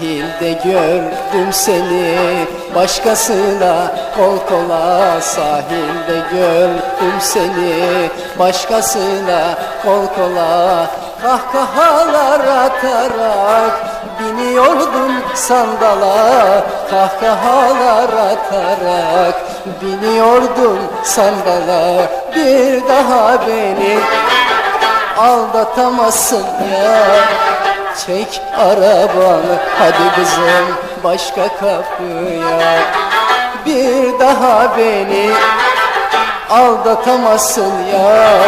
Sahilde gördüm seni. Başkasına kol kola Sahilde gördüm seni. Başkasına kol kola Kahkahalar atarak biniyordun sandala. Kahkahalar atarak biniyordun sandala. Bir daha beni aldatamazsın ya Çek arabanı. Hadi kızım başka kapıya. Bir daha beni aldatamazsın ya.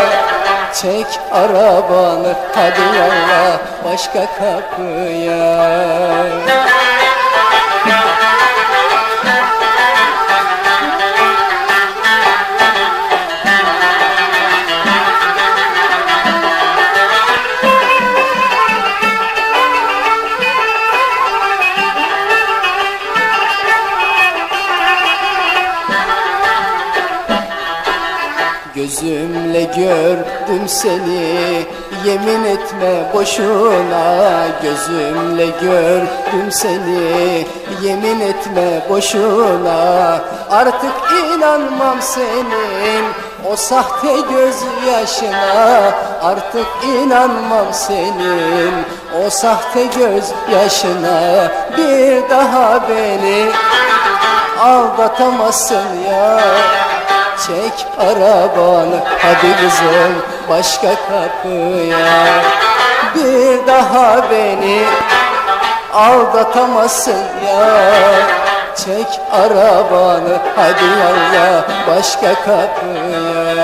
Çek arabanı. Hadi yolla başka kapıya Gözümle gördüm seni. Yemin etme boşuna Gözümle gördüm seni. Yemin etme boşuna Artık inanmam senin. O sahte gözyaşına Artık inanmam senin. O sahte gözyaşına Bir daha beni Aldatamazsın ya Çek arabanı. Hadi kızım başka kapıya. Bir daha beni aldatamazsın ya. Çek arabanı hadi yolla başka kapıya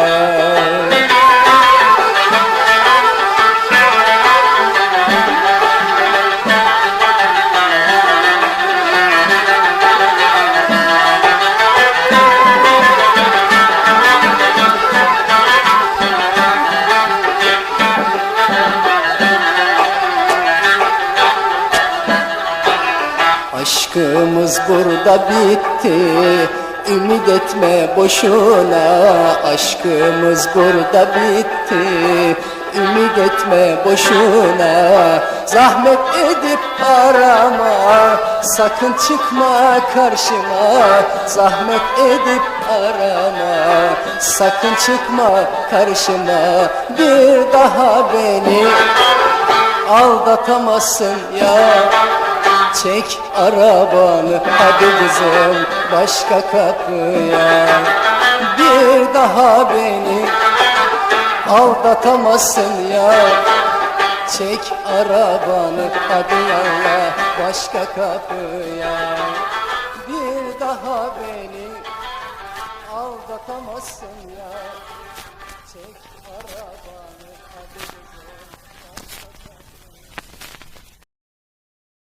Aşkımız burada bitti. Ümit etme boşuna. Aşkımız burada bitti. Ümit etme boşuna. Zahmet edip arama. Sakın çıkma karşıma. Zahmet edip arama. Sakın çıkma karşıma. Bir daha beni Aldatamazsın ya Çek arabanı hadi kızım başka kapıya. Bir daha beni aldatamazsın ya. Çek arabanı hadi yolla başka kapıya. Bir daha beni aldatamazsın ya